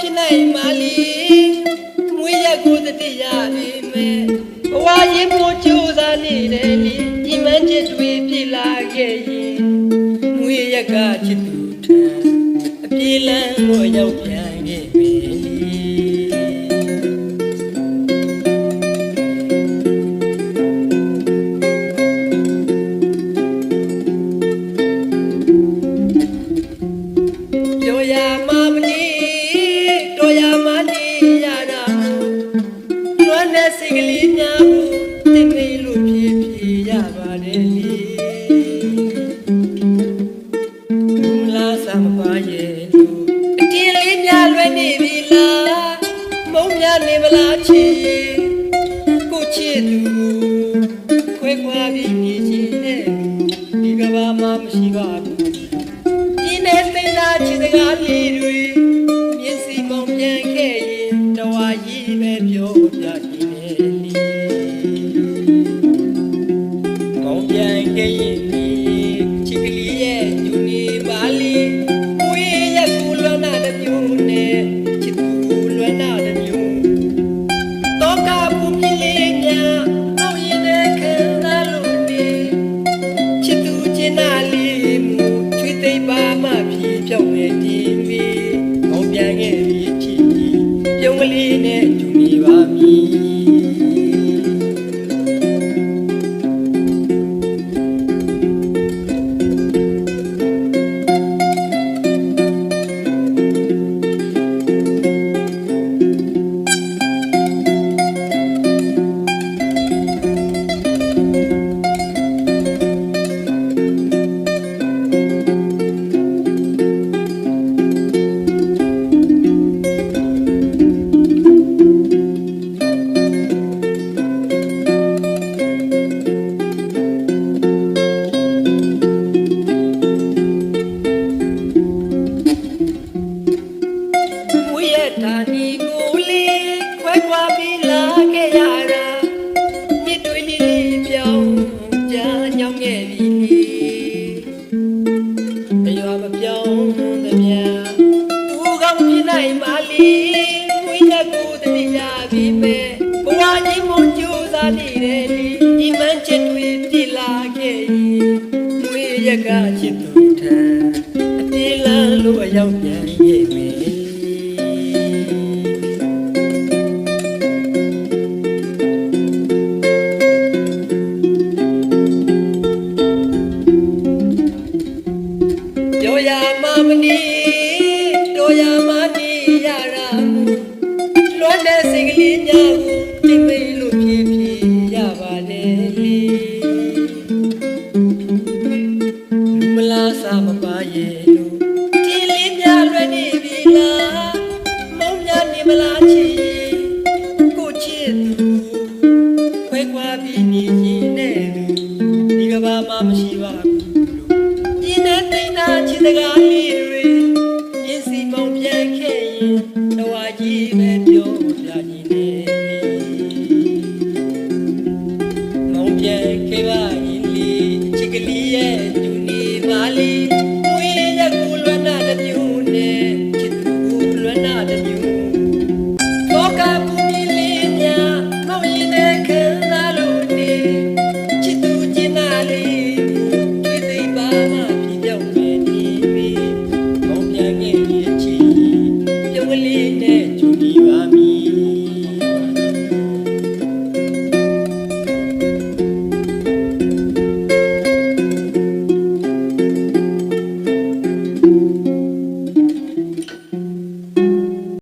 ဖြစ်နိုင်ပါလေမွေးရက်ကိုတတိယပြီမဲ့ဘဝရင်မိုးကြိုးစားနေတယ်လေဒီမှန်းချက်တွေပြလာခဲ့ရင်မွေးရက်ကချစ်သူထံအပြေးလန်းကိုရောက်ပြန် လေးများလွယ်နေပြီလားမုံများနေမလားချီကိုချစ်သူခွဲခွာပြီးနေချင်တဲ့ဒီကဘာမှမရှိပါဘူးဒီနေ့သိတာချစ်စကားလေးတွေမျက်စိမောင်ပြန်ခဲ့ရင်တဝါကြီးပဲပြောပြ ညောင်းခဲ့ပြီတရွာမပြောင်းသမျှသူကောင်းပြနိုင်ပါလေမွေးရကိုတတိယပြီမဲ့ဘဝကြီးမကြိုးစားနေတယ်လေဒီမှန်ချက်တွေပြလာခဲ့ရင်မွေးရကချစ်သူထံအပြေးလန်းလို့အရောက်ပြန် ယာမမနီတောယာမနီရရာလွတ်တဲ့စိတ်ကလေးများကိုတိတ်မိလို့ဖြည်းဖြည်းရပါလေမလားစာမပါရဲ့လို့ဒီလေးများလွယ်နေပြီလားမုံများနေမလားချီကိုချစ်သူခွဲခွာပြီးနေရင်နဲ့ဒီကဘာမှမရှိပါဘူး ချစ်တကားလေးတွေမျက်စိပုံပြန်ခဲ့ရင်တော်ကြီးပဲပြောပြကြီးနေမုံပြန်ခဲ့ပါရင်လေးချစ်ကလေးရဲ့သူနေပါလေး you.